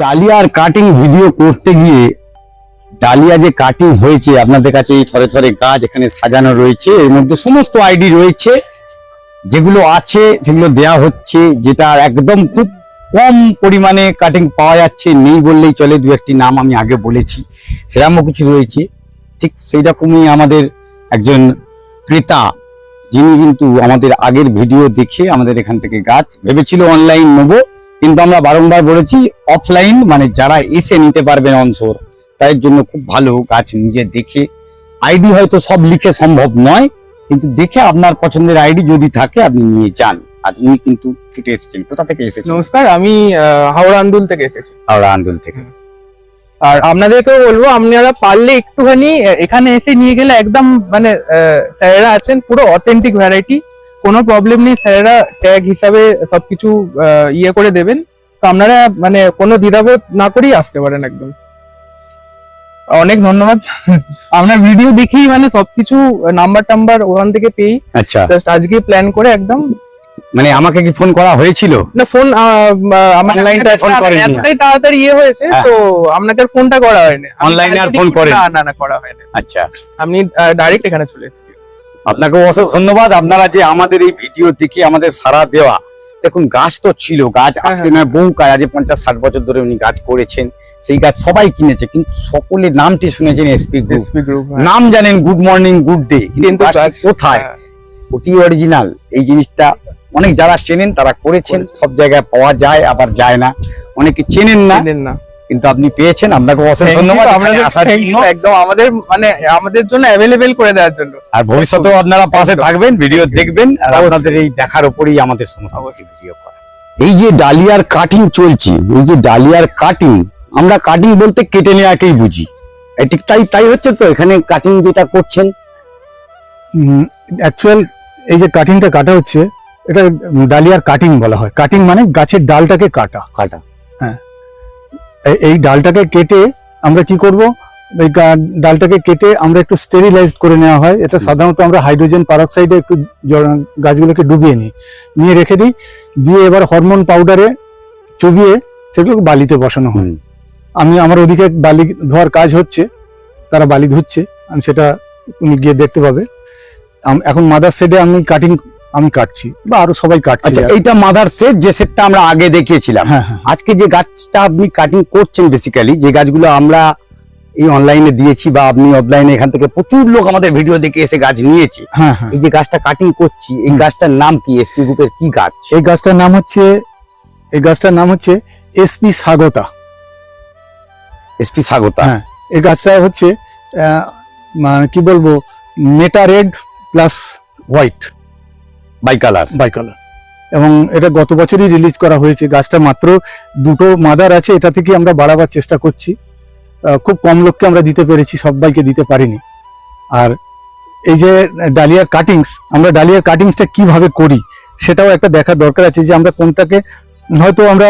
ডালিয়ার cutting video করতে গিয়ে ডালিয়া যে কাটিং হয়েছে, আপনাদের কাছে এই থরে থরে গাছ এখানে সাজানো রয়েছে। এর মধ্যে সমস্ত আইডি রয়েছে। যেগুলো আছে, সেগুলো দেয়া হচ্ছে, যেটা একদম খুব কম পরিমাণে কাটিং পাওয়া যাচ্ছে, নেই বললেই চলে, দু একটি নাম আমি আগে বলেছি। সেরকমও কিছু রয়েছে। ঠিক সেই রকমই আমাদের একজন ক্রেতা যিনি কিন্তু আমাদের আগের ভিডিও দেখে আমাদের এখান থেকে গাছ ভেবেছিল অনলাইন নেব কিন্তু আমরা বারংবার বলেছি অফলাইন মানে যারা এসে নিতে পারবেন অনসোর তাদের জন্য খুব ভালো গাছ নিজে দেখে। আইডি হয়তো সব লিখে সম্ভব নয় কিন্তু দেখে আপনার পছন্দের আইডি যদি থাকে আপনি নিয়ে যান। আর উনি কিন্তু ছুটে এসেছেন। কোথা থেকে এসেছেন? নমস্কার আমি হাওড়া আন্দুল থেকে এসেছি। হাওড়া আন্দোল থেকে। আর আপনাদেরকেও বলব আপনারা পারলে একটুখানি এখানে এসে নিয়ে গেলে একদম মানে স্যারেরা আছেন পুরো অথেন্টিক ভ্যারাইটি কোনো প্রবলেম নেই স্যারেরা ট্যাগ হিসাবে সবকিছু ইয়ে করে দেবেন। তো আপনারা মানে কোনো দ্বিধাবোধ না করেই আসতে পারেন একদম। অনেক ধন্যবাদ। আপনার ভিডিও দেখেই মানে সবকিছু নাম্বার টাম্বার ওখান থেকে পেয়েই আচ্ছা। জাস্ট আজকে প্ল্যান করে একদম মানে আমাকে কি ফোন করা হয়েছিল? না ফোন আমার টায় phone করেননি। এতটাই তাড়াতাড়ি ইয়ে হয়েছে হ্যাঁ। তো আপনাকে ফোনটা করা হয়নি। অনলাইনে আর phone করেননি? না না না করা হয়নি। আচ্ছা। আপনি ডাইরেক্ট এখানে চলে এসেছেন আপনাকে অশেষ ধন্যবাদ। আপনারা যে আমাদের এই ভিডিও দেখে আমাদের সারা দেওয়া দেখুন গাছ তো ছিল গাছ হ্যাঁ, আজকে নয় বহু কাজ আজ পঞ্চাশ ষাট বছর ধরে উনি গাছ করেছেন। সেই গাছ সবাই কিনেছে কিন্তু সকলে নামটি শুনেছেন এসপি গ্রুপ নাম জানেন গুড মর্নিং গুড ডে কিন্তু কোথায়? হ্যাঁ, ওটি অরিজিনাল এই জিনিসটা অনেক যারা চেনেন তারা করেছেন। সব জায়গায় পাওয়া যায় আবার যায় না। অনেকে চেনেন না চিনেন না। কিন্তু আপনি পেয়েছেন। আপনাকে you, ধন্যবাদ একদম আমাদের মানে আমাদের জন্য অ্যাভেলেবেল করে দেওয়ার জন্য। আর ভবিষ্যতেও আপনারা পাশে থাকবেন ভিডিও দেখবেন আর। আপনাদের এই দেখার উপরেই আমাদের সমস্ত ভিডিও করা। এই যে ডালিয়ার কাটিং চলছে এই যে ডালিয়ার কাটিং আমরা কাটিং বলতে কেটে নেওয়াকেই বুঝি। এই ঠিক তাই তাই হচ্ছে তো এখানে কাটিং যেটা করছেন। অ্যাকচুয়াল এই যে কাটিংটা কাটা হচ্ছে এটা ডালিয়ার কাটিং বলা হয়। কাটিং মানে গাছের ডালটাকে কাটা। কাটা। হ্যাঁ। এই ডালটাকে কেটে আমরা কি করব? এই ডালটাকে কেটে আমরা একটু স্টেরিলাইজড করে নেওয়া হয়। এটা সাধারণত আমরা হাইড্রোজেন পারক্সাইডে একটু গাছগুলোকে ডুবিয়ে নিই। নিয়ে রেখে দিই। দিয়ে এবার হরমোন পাউডারে চুবিয়ে সেগুলো বালিতে বসানো হয়। আমি আমার ওদিকে বালি ধোয়ার কাজ হচ্ছে। তারা বালি ধুচ্ছে। আমি সেটা উনি গিয়ে দেখতে পাবে। আম- এখন মাদার সেডে আমি কাটিং আমি কাটছি বা আরও সবাই কাটছে আচ্ছা এইটা মাদার সেট যে সেটটা আমরা আগে দেখিয়েছিলাম হ্যাঁ হ্যাঁ আজকে যে গাছটা আপনি কাটিং করছেন বেসিক্যালি যে গাছগুলো আমরা এই অনলাইনে দিয়েছি বা আপনি অফলাইনে এখান থেকে প্রচুর লোক আমাদের ভিডিও দেখে এসে গাছ নিয়েছে। হ্যাঁ হ্যাঁ। এই যে গাছটা কাটিং করছি এই গাছটার নাম কি? এসপি গ্রুপের কি গাছ? এই গাছটার নাম হচ্ছে এই গাছটার নাম হচ্ছে এসপি স্বাগতা এসপি স্বাগতা হ্যাঁ এই গাছটা হচ্ছে মানে কি বলব meta red plus white bicolour bicolour এবং এটা গত বছরই রিলিজ করা হয়েছে। গাছটা মাত্র দুটো মাদার আছে এটা থেকে আমরা বাড়াবার চেষ্টা করছি। খুব কম লোককে আমরা দিতে পেরেছি সবাইকে দিতে পারিনি। আর এই যে ডালিয়ার কাটিংস আমরা ডালিয়ার কাটিংসটা কীভাবে করি সেটাও একটা দেখার দরকার আছে যে আমরা কোনটাকে হয়তো আমরা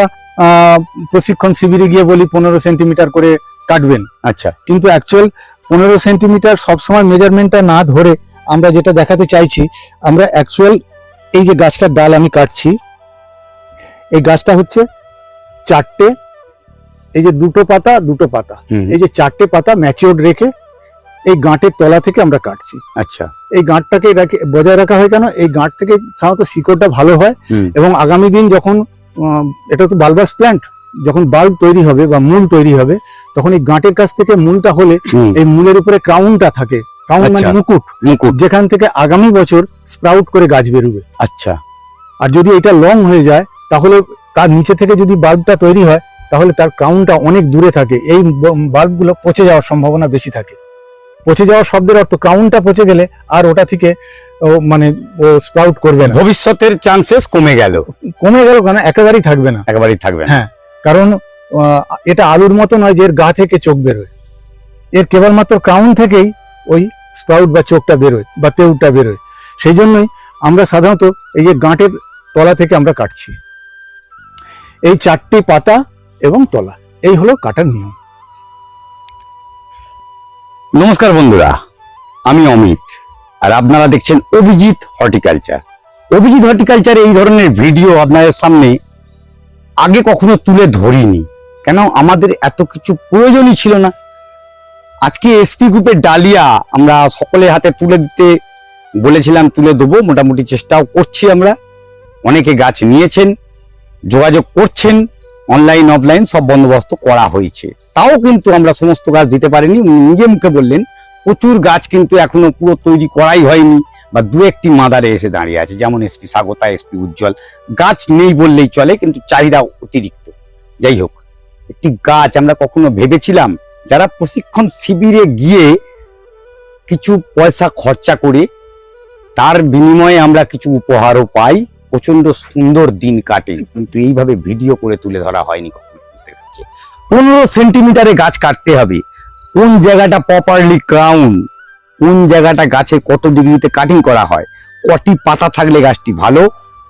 প্রশিক্ষণ শিবিরে গিয়ে বলি পনেরো সেন্টিমিটার করে কাটবেন। আচ্ছা। কিন্তু অ্যাকচুয়াল পনেরো সেন্টিমিটার সবসময় মেজারমেন্টটা না ধরে আমরা যেটা দেখাতে চাইছি আমরা অ্যাকচুয়াল এই যে গাছটার ডাল আমি কাটছি এই গাছটা হচ্ছে চারটে এই যে দুটো পাতা দুটো পাতা। এই যে চারটে পাতা ম্যাচিওর রেখে এই গাঁটের তলা থেকে আমরা কাটছি। আচ্ছা। এই গাঁটটাকে বজায় রাখা হয় কেন? এই গাঁট থেকে সাধারণত শিকড়টা ভালো হয় এবং আগামী দিন যখন এটা তো বালবাস প্ল্যান্ট যখন বাল্ব তৈরি হবে বা মূল তৈরি হবে তখন এই গাঁটের কাছ থেকে মূলটা হলে এই মূলের উপরে ক্রাউনটা থাকে। ক্রাউন মানে আচ্ছা। মুকুট। মুকুট। যেখান থেকে আগামী বছর স্প্রাউট করে গাছ বেরোবে। আচ্ছা। আর যদি এটা লং হয়ে যায় তাহলে তার নিচে থেকে যদি বাল্বটা তৈরি হয় তাহলে তার ক্রাউনটা অনেক দূরে থাকে। এই বাল্বগুলো পচে যাওয়ার সম্ভাবনা বেশি থাকে। পচে যাওয়ার শব্দের অর্থ ক্রাউনটা পচে গেলে আর ওটা থেকে মানে ও স্প্রাউট করবে না। ভবিষ্যতের চান্সেস কমে গেল। কমে গেল কেন? একেবারেই থাকবে না। একেবারেই থাকবে হ্যাঁ। কারণ এটা আলুর মতো নয় যে এর গা থেকে চোখ বেরোয়। এর কেবলমাত্র ক্রাউন থেকেই ওই স্প্রাউট বা চোখটা বেরোয় বা তেউটা বেরোয়। সেই জন্যই আমরা সাধারণত এই যে গাঁটের তলা থেকে আমরা কাটছি। এই চারটি পাতা এবং তলা, এই হলো কাটার নিয়ম। নমস্কার বন্ধুরা, আমি অমিত, আর আপনারা দেখছেন অভিজিৎ হর্টিকালচার। অভিজিৎ হর্টিকালচার এই ধরনের ভিডিও আপনাদের সামনে আগে কখনো তুলে ধরিনি। কেন? আমাদের এত কিছু প্রয়োজনই ছিল না। আজকে এসপি গ্রুপের ডালিয়া আমরা সকলের হাতে তুলে দিতে বলেছিলাম, তুলে দেবো। মোটামুটি চেষ্টাও করছি আমরা। অনেকে গাছ নিয়েছেন, যোগাযোগ করছেন অনলাইন অফলাইন সব বন্দোবস্ত করা হয়েছে। তাও কিন্তু আমরা সমস্ত গাছ দিতে পারিনি। নিজে মুখে বললেন, প্রচুর গাছ কিন্তু এখনও পুরো তৈরি করাই হয়নি বা দু একটি মাদারে এসে দাঁড়িয়ে আছে, যেমন এসপি স্বাগতা এসপি উজ্জ্বল। গাছ নেই বললেই চলে, কিন্তু চাহিদা অতিরিক্ত। যাই হোক, একটি গাছ আমরা কখনো ভেবেছিলাম যারা প্রশিক্ষণ শিবিরে গিয়ে কিছু পয়সা খরচা করে, তার বিনিময়ে আমরা কিছু উপহারও পাই। প্রচণ্ড সুন্দর দিন কাটে। কিন্তু এইভাবে ভিডিও করে তুলে ধরা হয়নি। পনেরো সেন্টিমিটারে গাছ কাটতে হবে। কোন জায়গাটা প্রপারলি ক্রাউন কোন জায়গাটা গাছের কত ডিগ্রিতে কাটিং করা হয়? কটি পাতা থাকলে গাছটি ভালো?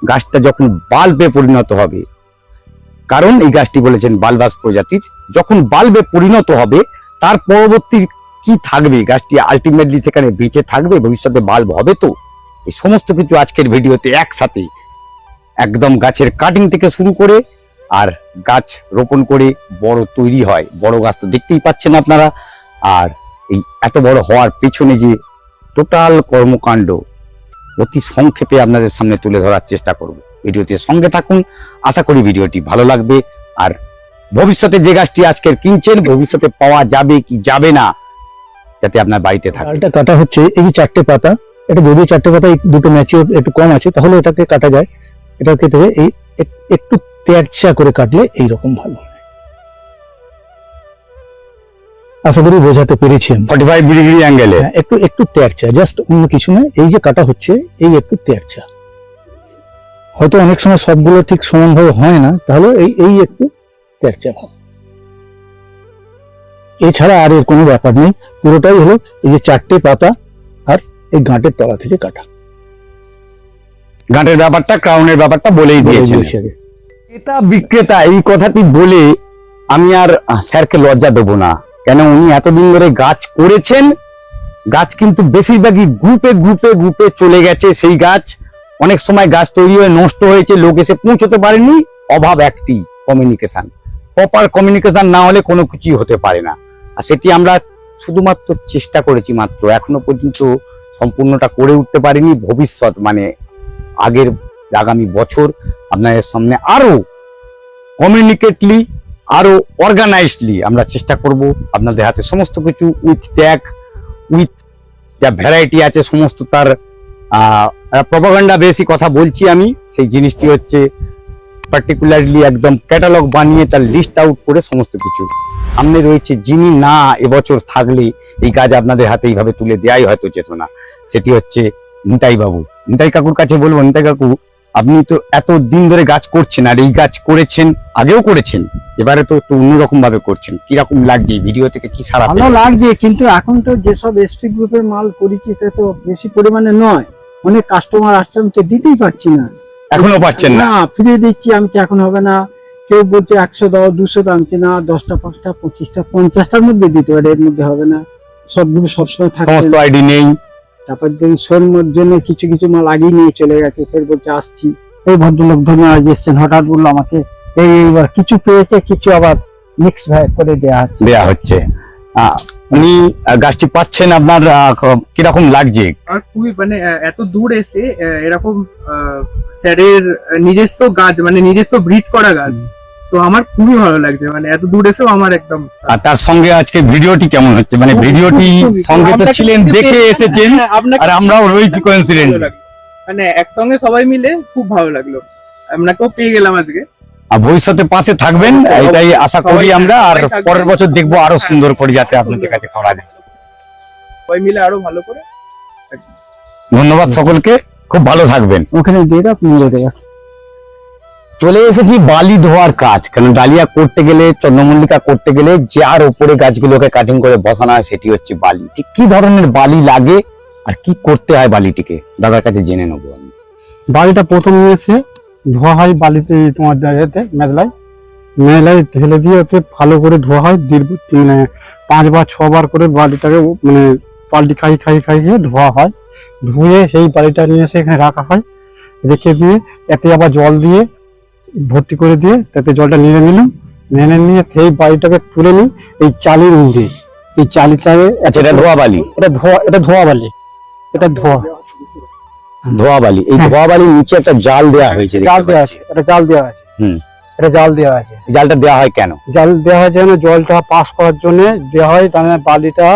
গাছটা যখন বাল্বে পরিণত হবে। কারণ এই গাছটি বলেছেন বালবাস প্রজাতির। যখন বাল্বে পরিণত হবে, তার পরবর্তী কি থাকবে? গাছটি আলটিমেটলি সেখানে বেঁচে থাকবে, ভবিষ্যতে বাল্ব হবে তো? এই সমস্ত কিছু আজকের ভিডিওতে একসাথে একদম গাছের কাটিং থেকে শুরু করে আর গাছ রোপণ করে বড় তৈরি হয়। বড় গাছ তো দেখতেই পাচ্ছেন আপনারা। আর এই এত বড় হওয়ার পেছনে যে টোটাল কর্মকাণ্ড, অতি সংক্ষেপে আপনাদের সামনে তুলে ধরার চেষ্টা করব। ভিডিওতে সঙ্গে থাকুন। আশা করি ভিডিওটি ভালো লাগবে। আর ভবিষ্যতে যে গাছটি আজকের কিনছেন ভবিষ্যতে পাওয়া যাবে কি যাবে না যাতে আপনার বাড়িতে থাকে। ডালটা কাটা হচ্ছে এই যে চারটে পাতা এটা যদিও চারটে পাতা দুটো ম্যাচিওর একটু কম আছে তাহলে এটাকে কাটা যায়। এটা খেতে এই একটু তেরচা করে কাটলে এই রকম ভালো আশা করি বোঝাতে পেরেছি আমি। ফর্টি ফাইভ ডিগ্রি অ্যাঙ্গেলে হ্যাঁ, একটু একটু তেরচা জাস্ট অন্য কিছু না এই যে কাটা হচ্ছে এই একটু তেরচা হয়তো অনেক সময় সবগুলো ঠিক সমানভাবে হয় না তাহলে এই এই একটু তেরচা ভাব এছাড়া আর এর কোনো ব্যাপার নেই পুরোটাই হলো এই যে চারটে পাতা আর এই গাঁটের তলা থেকে কাটা। গাঁটের ব্যাপারটা ক্রাউনের ব্যাপারটা বলেই দিয়েছি। ক্রেতা বিক্রেতা এই কথাটি বলে আমি আর স্যারকে লজ্জা দেবো না। কেন উনি এতদিন ধরে গাছ করেছেন গাছ কিন্তু বেশিরভাগই গ্রুপে গ্রুপে গ্রুপে চলে গেছে সেই গাছ। অনেক সময় গাছ তৈরি হয়ে নষ্ট হয়েছে লোক এসে পৌঁছতে পারেনি। অভাব একটি কমিউনিকেশন প্রপার কমিউনিকেশন না হলে কোনো কিছুই হতে পারে না। আর সেটি আমরা শুধুমাত্র চেষ্টা করেছি মাত্র। এখনও পর্যন্ত সম্পূর্ণটা করে উঠতে পারিনি। ভবিষ্যৎ মানে আগের আগামী বছর আপনাদের সামনে আরও কমিউনিকেটলি আরও অর্গানাইজডলি আমরা চেষ্টা করব আপনাদের হাতে সমস্ত কিছু উইথ ট্যাগ উইথ যা ভ্যারাইটি আছে, সমস্ত তার প্রপাগান্ডা বেশি কথা বলছি আমি। সেই জিনিসটি হচ্ছে পার্টিকুলারলি একদম ক্যাটালগ বানিয়ে তার লিস্ট আউট করে সমস্ত কিছু। সামনে রয়েছে যিনি না এবছর থাকলে এই কাজ আপনাদের হাতে এইভাবে তুলে দেওয়াই হয়তো যেত না সেটি হচ্ছে নিতাই বাবু। নিতাই কাকুর কাছে বলব নিতাই কাকু আপনি তো এত দিন ধরে গাছ করছেন আর এই গাছ করেছেন আগেও করেছেন এবারে তো একটু অন্যরকম ভাবে করছেন। কীরকম লাগছে ভিডিও থেকে? কি সারা ভালো লাগছে কিন্তু এখন তো যেসব এসপি গ্রুপের মাল করেছি তো বেশি পরিমাণে নয়। অনেক কাস্টমার আসছে আমি তো দিতেই পারছি না। এখনও পাচ্ছেন না। ফিরিয়ে দিচ্ছি আমি এখন হবে না। কেউ বলছে একশো দাও দুশো দাও আমি না দশটা পাঁচটা পঁচিশটা পঞ্চাশটার মধ্যে দিতে পারে এর মধ্যে হবে না। সবগুলো সবসময় থাকবে। সমস্ত আইডি নেই। তারপর দেখুন সোর জন্য কিছু কিছু মাল আগেই নিয়ে চলে গেছে ফের বলছে আসছি। এই ভদ্রলোক ধন্যবাদ এসছেন হঠাৎ বলল আমাকে এই এইবার কিছু পেয়েছে কিছু আবার মিক্স করে দেওয়া হচ্ছে। দেয়া হচ্ছে। উনি গাছটি পাচ্ছেন আপনার কীরকম লাগছে? আর খুবই মানে এত দূর এসে এরকম স্যারের নিজস্ব গাছ মানে নিজস্ব ব্রিড করা গাছ। তো আমার খুবই ভালো লাগছে মানে এত দূর এসেও আমার একদম আর তার সঙ্গে আজকে ভিডিওটি কেমন হচ্ছে? মানে ভিডিওটি সঙ্গে তো ছিলেন দেখে এসেছেন হ্যাঁ, আর আমরাও রয়েছি কোইন্সিডেন্ট মানে একসঙ্গে সবাই মিলে খুব ভালো লাগল। আপনাকেও পেয়ে গেলাম আজকে। আর ভবিষ্যতে পাশে থাকবেন এটাই আশা করি আমরা। আর পরের বছর দেখব আরও সুন্দর করে যাতে আপনাদের কাছে করা যায়। সবাই মিলে আরও ভালো করে। ধন্যবাদ সকলকে খুব ভালো থাকবেন। ওখানে দিয়ে দাও চলে এসেছি বালি ধোয়ার কাজ কারণ ডালিয়া করতে গেলে চন্দ্রমল্লিকা করতে গেলে যার উপরে গাছগুলোকে কাটিং করে বসানো হয় সেটি হচ্ছে বালি। ঠিক কি ধরনের বালি লাগে আর কি করতে হয় বালিটিকে? দাদার কাছে জেনে নেব আমি। বালিটা প্রথম এসে ধোয়া হয় বালিতে তোমার জায়গাতে মেঘলায় মেঘলায় ঢেলে দিয়ে ওতে ভালো করে ধোয়া হয় দীর্ঘ মানে পাঁচবার ছবার করে বালিটাকে মানে পাল্টি খাই খাই খাইয়ে ধোয়া হয়। ধুয়ে সেই বালিটা নিয়ে এসে এখানে রাখা হয়। রেখে দিয়ে এতে আবার জল দিয়ে ভর্তি করে দিয়ে তাতে জলটা নিয়ে নিলাম। মেনে নিয়ে সেই বালিটাকে তুলে নিই এই চালের মধ্যে এই চালিটাকে আচ্ছা এটা ধোয়া বালি? এটা ধোয়া এটা ধোয়া বালি। এটা ধোয়া। ধোয়া বালি এই হ্যাঁ। ধোয়া বালির নিচে একটা জাল দেওয়া হয়েছে জাল দেওয়া আছে এটা জাল দেওয়া আছে। হুম। এটা জাল দেওয়া আছে। জালটা দেওয়া হয় কেন? জাল দেওয়া হয় যেন জলটা পাস করার জন্য দেওয়া হয় তাহলে বালিটা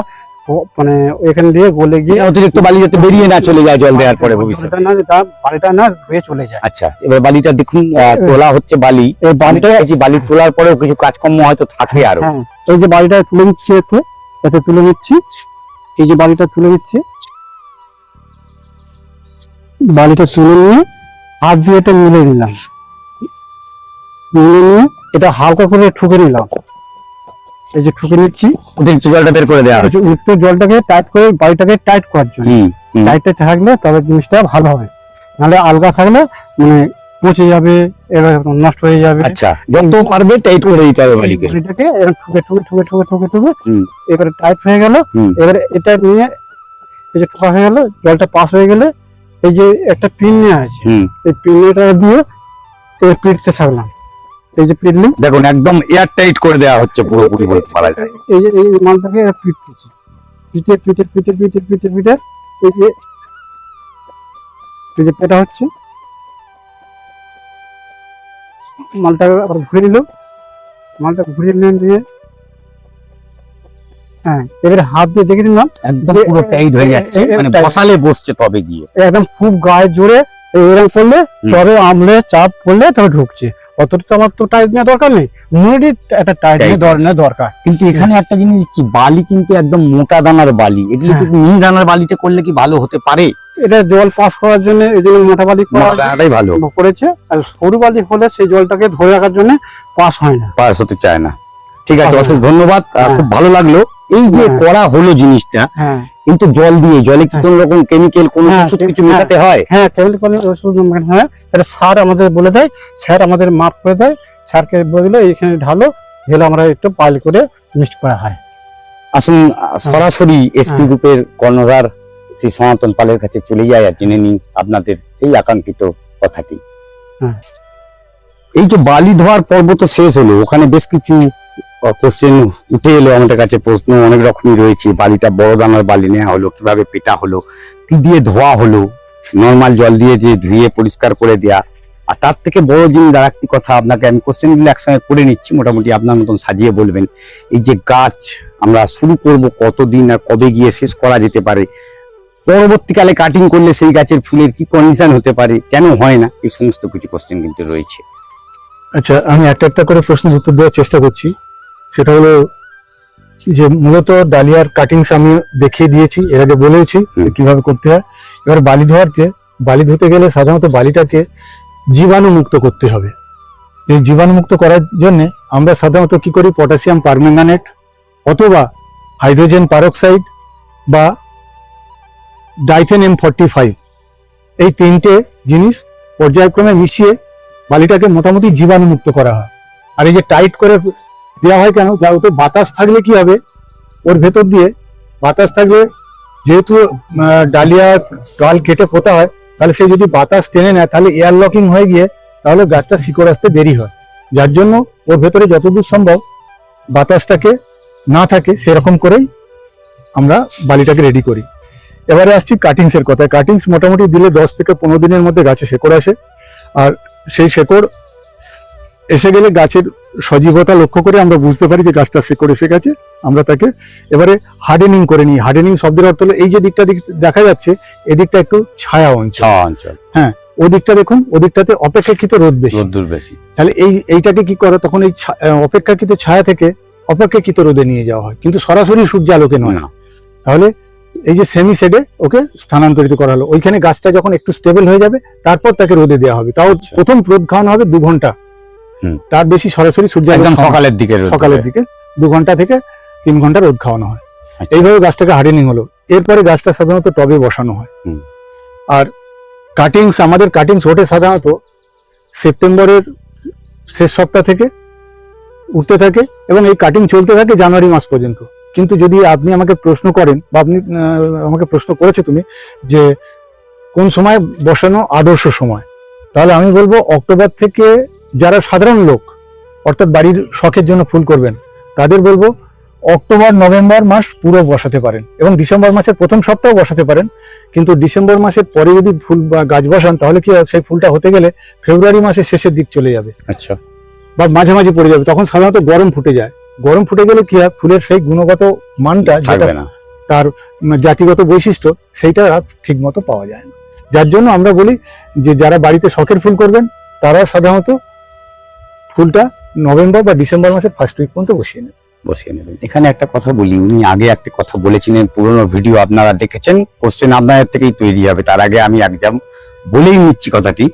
মানে এখান দিয়ে গলে গিয়ে অতিরিক্ত বালি যাতে বেরিয়ে না চলে যায় জল দেওয়ার পরে ভবিষ্যতে। বালিটা না তা বালিটা না ধুয়ে চলে যায়। আচ্ছা এবার বালিটা দেখুন তোলা হচ্ছে বালি। এই বালিটা বালি তোলার পরেও কিছু কাজকর্ম হয়তো থাকে আরও। হ্যাঁ এই যে বালিটা তুলে নিচ্ছি এতে এতে তুলে নিচ্ছি। এই যে বালিটা তুলে নিচ্ছি। বালিটা তুলে নিয়ে হাত দিয়ে এটা মিলে নিলাম মিলে নিয়ে এটা হালকা করে ঠুকে নিলাম। এই যে ঠুকে নিচ্ছি অতিরিক্ত জলটা বের করে দেওয়া হচ্ছে। উত্তর জলটাকে টাইট করে বাড়িটাকে টাইট করার জন্য। হুম হুম। টাইটে থাকলে তবে জিনিসটা ভালো হবে। নাহলে আলগা থাকলে মানে পচে যাবে এবার নষ্ট হয়ে যাবে। আচ্ছা যত পারবে টাইট করে দিতে হবে বালিকে। বাড়িটাকে এরকম ঠুকে ঠুকে ঠুকে ঠুকে ঠুকে ঠুকে। এবারে টাইট হয়ে গেল। এবারে এটা নিয়ে এই যে ঠোকা হয়ে গেল জলটা পাস হয়ে গেলে এই যে একটা পিন আছে এই পিনটা দিয়ে পিটতে থাকলাম। এই যে পিটলি দেখুন একদম এয়ার টাইট করে দেওয়া হচ্ছে পুরোপুরি বলতে পারা যায়। এই যে এই মালটাকে পিটতেছি পিটে পিটে পিটে পিটে পিটে পিটে এই যে এই যে পেটা হচ্ছে। মালটাকে আবার ঘুরে নিল। মালটা ঘুরে নিয়ে দিয়ে হ্যাঁ। এবারে হাত দিয়ে দেখে নিলাম। একদম পুরো টাইট হয়ে যাচ্ছে মানে বসালে বসছে তবে গিয়ে। একদম খুব গায়ে জোরে এরকম করলে তবে আমলে চাপ করলে তবে ঢুকছে। অতটা আমার তো টাইট নেওয়া দরকার নেই। মুড়ি একটা টাইট নেওয়া দরকার। কিন্তু এখানে একটা জিনিস কি বালি কিন্তু একদম মোটা দানার বালি। এগুলো হ্যাঁ। মিহি দানার বালিতে করলে কি ভালো হতে পারে? এটা জল পাস করার জন্য এই জন্য মোটা বালি ভালো। করেছে আর সরু বালি হলে সেই জলটাকে ধরে রাখার জন্য পাস হয় না। পাস হতে চায় না। ঠিক আছে অশেষ ধন্যবাদ হ্যাঁ। খুব ভালো লাগল এই যে হ্যাঁ। করা হলো জিনিসটা হ্যাঁ এই তো জল দিয়ে জলে কি। কোন রকম কেমিক্যাল কোনো হ্যাঁ, কিছু। মেশাতে হয় হ্যাঁ কেমিক্যাল ওষুধ হ্যাঁ সেটা স্যার আমাদের বলে দেয় স্যার আমাদের মাপ করে দেয় স্যারকে বলে দিলে এইখানে ঢালো ঢেলে আমরা একটু পাল করে মিক্সড করা হয় আসুন সরাসরি এসপি। গ্রুপের কর্ণধার শ্রী সনাতন পালের কাছে চলে যায় আর জেনে নিন আপনাদের সেই আকাঙ্ক্ষিত কথাটি হ্যাঁ। এই যে বালি ধোয়ার পর্ব তো শেষ হলো ওখানে বেশ কিছু কোশ্চেন উঠে এলো আমাদের কাছে, প্রশ্ন অনেক রকমই রয়েছে। বালিটা বড় দানার বালি নেওয়া হলো, কীভাবে পেটা হলো, কি দিয়ে ধোয়া হলো নর্মাল জল দিয়ে যে ধুয়ে পরিষ্কার করে দেয়া। আর তার থেকে বড় জিনিস আর একটি কথা, আপনাকে আমি কোশ্চেনগুলো একসঙ্গে করে নিচ্ছি, মোটামুটি আপনার মতন সাজিয়ে বলবেন। এই যে গাছ আমরা শুরু করব কতদিন আর কবে গিয়ে শেষ করা যেতে পারে? পরবর্তীকালে কাটিং করলে সেই গাছের ফুলের কি কন্ডিশন হতে পারে? কেন হয় না? এই সমস্ত কিছু কোশ্চেন কিন্তু রয়েছে। আচ্ছা আমি একটা একটা করে প্রশ্নের উত্তর দেওয়ার চেষ্টা করছি। সেটা হলো যে মূলত ডালিয়ার কাটিংস আমি দেখিয়ে দিয়েছি এর আগে বলেওছি কীভাবে করতে হয়। এবার বালি ধোয়ারকে বালি ধুতে গেলে সাধারণত বালিটাকে জীবাণু মুক্ত করতে হবে। এই জীবাণু মুক্ত করার জন্য আমরা সাধারণত কি করি? পটাশিয়াম পারম্যাঙ্গানেট অথবা হাইড্রোজেন পারক্সাইড বা ডাইথেন এম ফর্টি ফাইভ এই তিনটে জিনিস পর্যায়ক্রমে মিশিয়ে বালিটাকে মোটামুটি জীবাণুমুক্ত করা হয়। আর এই যে টাইট করে দেওয়া হয় কেন? যা ওতে বাতাস থাকলে কি হবে? ওর ভেতর দিয়ে বাতাস থাকলে যেহেতু ডালিয়া ডাল কেটে পোতা হয়, তাহলে সে যদি বাতাস টেনে নেয়, তাহলে এয়ার লকিং হয়ে গিয়ে তাহলে গাছটা শিকড় আসতে দেরি হয়। যার জন্য ওর ভেতরে যতদূর সম্ভব বাতাসটাকে না থাকে, সেরকম করেই আমরা বালিটাকে রেডি করি। এবারে আসছি কাটিংসের কথায়। কাটিংস মোটামুটি দিলে দশ থেকে পনেরো দিনের মধ্যে গাছে শেকড় আসে। আর সেই শেকড় এসে গেলে গাছের সজীবতা লক্ষ্য করে আমরা বুঝতে পারি যে গাছটা শেকড় এসে গেছে আমরা তাকে এবারে হার্ডেনিং করে নিই। হার্ডেনিং শব্দের অর্থ হলো এই যে দিকটা দিক- দেখা যাচ্ছে এদিকটা একটু ছায়া অঞ্চল। অঞ্চল। ওদিকটা দেখুন ওদিকটাতে অপেক্ষাকৃত রোদ বেশি। রোদ্দুর বেশি। তাহলে এই এইটাকে কি করে তখন এই অপেক্ষাকৃত ছায়া থেকে অপেক্ষাকৃত রোদে নিয়ে যাওয়া হয়। কিন্তু সরাসরি সূর্য আলোকে নয়। না। তাহলে এই যে সেমি শেডে ওকে স্থানান্তরিত করা হলো। ওইখানে গাছটা যখন একটু স্টেবল হয়ে যাবে তারপর তাকে রোদে দেওয়া হবে। তাও আচ্ছা। প্রথম রোদ খাওয়ানো হবে দু ঘণ্টা। তার বেশি সরাসরি সূর্য একদম সকালের দিকে সকালের দিকে দু ঘণ্টা থেকে তিন ঘণ্টা রোদ খাওয়ানো হয়। আচ্ছা। এইভাবে গাছটাকে হার্ডেনিং হলো। এরপরে গাছটা সাধারণত টবে বসানো হয়। আর কাটিংস আমাদের কাটিংস ওঠে সাধারণত সেপ্টেম্বরের শেষ সপ্তাহ থেকে উঠতে থাকে এবং এই কাটিং চলতে থাকে জানুয়ারি মাস পর্যন্ত। কিন্তু যদি আপনি আমাকে প্রশ্ন করেন বা আপনি আমাকে প্রশ্ন করেছে তুমি যে কোন সময় বসানো আদর্শ সময় তাহলে আমি বলব অক্টোবর থেকে যারা সাধারণ লোক অর্থাৎ বাড়ির শখের জন্য ফুল করবেন তাদের বলব অক্টোবর নভেম্বর মাস পুরো বসাতে পারেন এবং ডিসেম্বর মাসের প্রথম সপ্তাহ বসাতে পারেন। কিন্তু ডিসেম্বর মাসের পরে যদি ফুল বা গাছ বসান তাহলে কি হয়, সেই ফুলটা হতে গেলে ফেব্রুয়ারি মাসের শেষের দিক চলে যাবে। আচ্ছা। বা মাঝামাঝি পড়ে যাবে তখন সাধারণত গরম ফুটে যায়। গরম ফুটে গেলে কি হয় ফুলের সেই গুণগত মানটা যেটা তার জাতিগত বৈশিষ্ট্য সেইটা ঠিক মতো পাওয়া যায় না। যার জন্য আমরা বলি যে যারা বাড়িতে শখের ফুল করবেন তারা সাধারণত ফুলটা নভেম্বর বা ডিসেম্বর মাসের ফার্স্ট উইক পর্যন্ত বসিয়ে নেবে। বসিয়ে নেবেন এখানে একটা কথা বলি, উনি আগে একটা কথা বলেছিলেন, পুরোনো ভিডিও আপনারা দেখেছেন কোশ্চেন আপনাদের থেকেই তৈরি হবে। তার আগে আমি একদম বলেই নিচ্ছি কথাটি।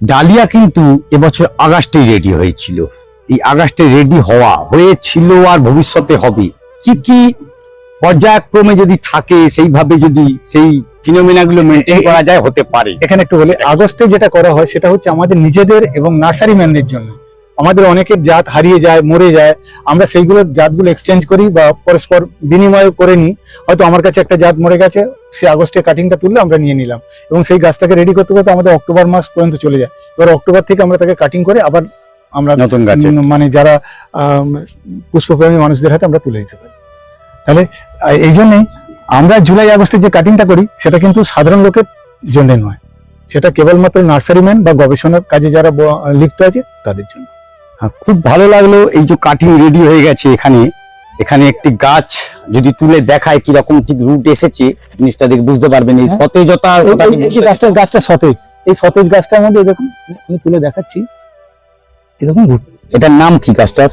ডালিয়া কিন্তু এবছর আগস্টে রেডি হয়েছিল। এই আগস্টে রেডি হওয়া, হয়েছিল আর ভবিষ্যতে হবে। কি কি পর্যায়ক্রমে যদি থাকে, সেইভাবে যদি সেই ফিনোমিনা গুলো মেনটেন করা যায় হতে পারে। এখানে একটু বলি আগস্টে যেটা করা হয় সেটা হচ্ছে আমাদের নিজেদের এবং নার্সারি ম্যানদের জন্য। আমাদের অনেকের জাত হারিয়ে যায় মরে যায়। আমরা সেইগুলো জাতগুলো এক্সচেঞ্জ করি বা পরস্পর বিনিময় করে নিই। হয়তো আমার কাছে একটা জাত মরে গেছে সে আগস্টে কাটিংটা তুললে আমরা নিয়ে নিলাম। এবং সেই গাছটাকে রেডি করতে করতে আমাদের অক্টোবর মাস পর্যন্ত চলে যায়। এবার অক্টোবর থেকে আমরা তাকে কাটিং করে আবার আমরা নতুন গাছ। মানে যারা পুষ্পপ্রেমী মানুষদের হাতে আমরা তুলে দিতে পারি। তাহলে এই জন্যই আমরা জুলাই আগস্টে যে কাটিংটা করি সেটা কিন্তু সাধারণ লোকের জন্য নয়। সেটা কেবলমাত্র নার্সারিম্যান বা গবেষণার কাজে যারা লিপ্ত আছে তাদের জন্য। হ্যাঁ, খুব ভালো লাগল এই যে কাটিং রেডি হয়ে গেছে এখানে। এখানে একটি গাছ যদি তুলে দেখায় কীরকম ঠিক রুট এসেছে জিনিসটা দেখে বুঝতে পারবেন। এই হ্যাঁ। সতেজতা গাছটা গাছটা সতেজ। এই সতেজ গাছটার মধ্যে দেখুন আমি তুলে দেখাচ্ছি। দেখুন root। এটার নাম কি গাছটার?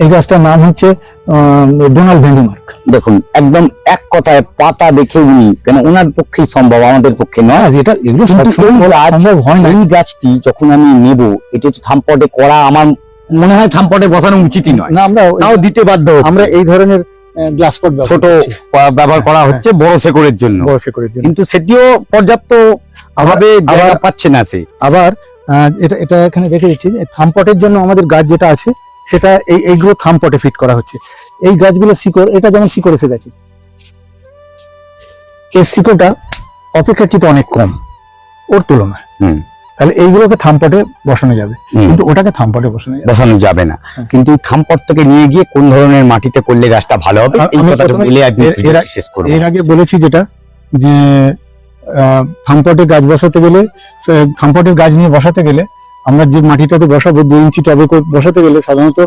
এই গাছটার নাম হচ্ছে ডোনাল্ড ভেন্ডিমার্ক। দেখুন একদম এক কথায় পাতা দেখে উনি কেন ওনার পক্ষেই সম্ভব আমাদের পক্ষে নয়। এটা এগুলো সম্ভব হয় না। এই গাছটি যখন আমি নেব এটা তো থামপটে করা আমার মনে হয় থামপটে বসানো উচিতই নয়। না আমরা তাও দিতে বাধ্য আমরা এই ধরনের গ্লাস পট ছোট ব্যবহার করা হচ্ছে বড় শেকড়ের জন্য। বসে করে দিন কিন্তু সেটিও পর্যাপ্ত ভাবে জায়গা আবার- পাচ্ছে না সে। আবার এটা এটা এখানে দেখে দিচ্ছি থামপটের জন্য আমাদের গাছ যেটা আছে সেটা এই এইগুলো থাম পটে ফিট করা হচ্ছে। এই গাছগুলো শিকড় এটা যেমন শিকড় এসে গেছে। এই শিকড়টা অপেক্ষাকৃত অনেক কম ওর তুলনায়। তাহলে এইগুলোকে থামপটে বসানো যাবে। কিন্তু ওটাকে থামপটে বসানো যাবে বসানো যাবে না। হ্যাঁ। কিন্তু থামপট থেকে নিয়ে গিয়ে কোন ধরনের মাটিতে করলে গাছটা ভালো হবে এই কথাটা বলে আজকে এর- এর শেষ করব। এর আগে বলেছি যেটা যে আহ, থামপটে গাছ বসাতে গেলে থামপটের গাছ নিয়ে বসাতে গেলে আমরা যে মাটিটাতে বসাবো দুই ইঞ্চি টবে বসাতে গেলে সাধারণত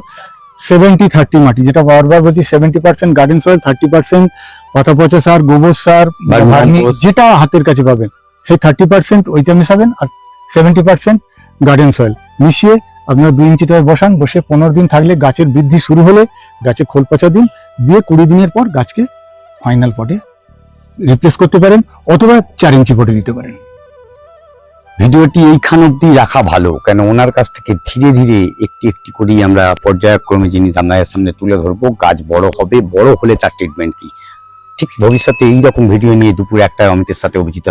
সেভেন্টি থার্টি মাটি যেটা বারবার বলছি seventy percent garden soil thirty percent পাতা পচা সার গোবর সার। ভার্মি যেটা হাতের কাছে পাবেন। সেই থার্টি পার্সেন্ট ওইটা মেশাবেন আর সেভেন্টি পার্সেন্ট গার্ডেন সয়েল মিশিয়ে আপনারা দুই ইঞ্চি টবে বসান বসে পনেরো দিন থাকলে গাছের বৃদ্ধি শুরু হলে গাছে খোল পচা দিন দিয়ে কুড়ি দিনের পর গাছকে ফাইনাল পটে রিপ্লেস করতে পারেন অথবা চার ইঞ্চি পটে দিতে পারেন। ভিডিওটি এইখান অব্দি রাখা ভালো, কেন ওনার কাছ থেকে ধীরে ধীরে একটি একটি করেই আমরা পর্যায়ক্রমে জিনিস আপনাদের সামনে তুলে ধরবো, গাছ বড় হবে, বড় হলে তার ট্রিটমেন্ট কি? ঠিক ভবিষ্যতে এইরকম ভিডিও নিয়ে দুপুর একটা অমিতের সাথে অভিজিত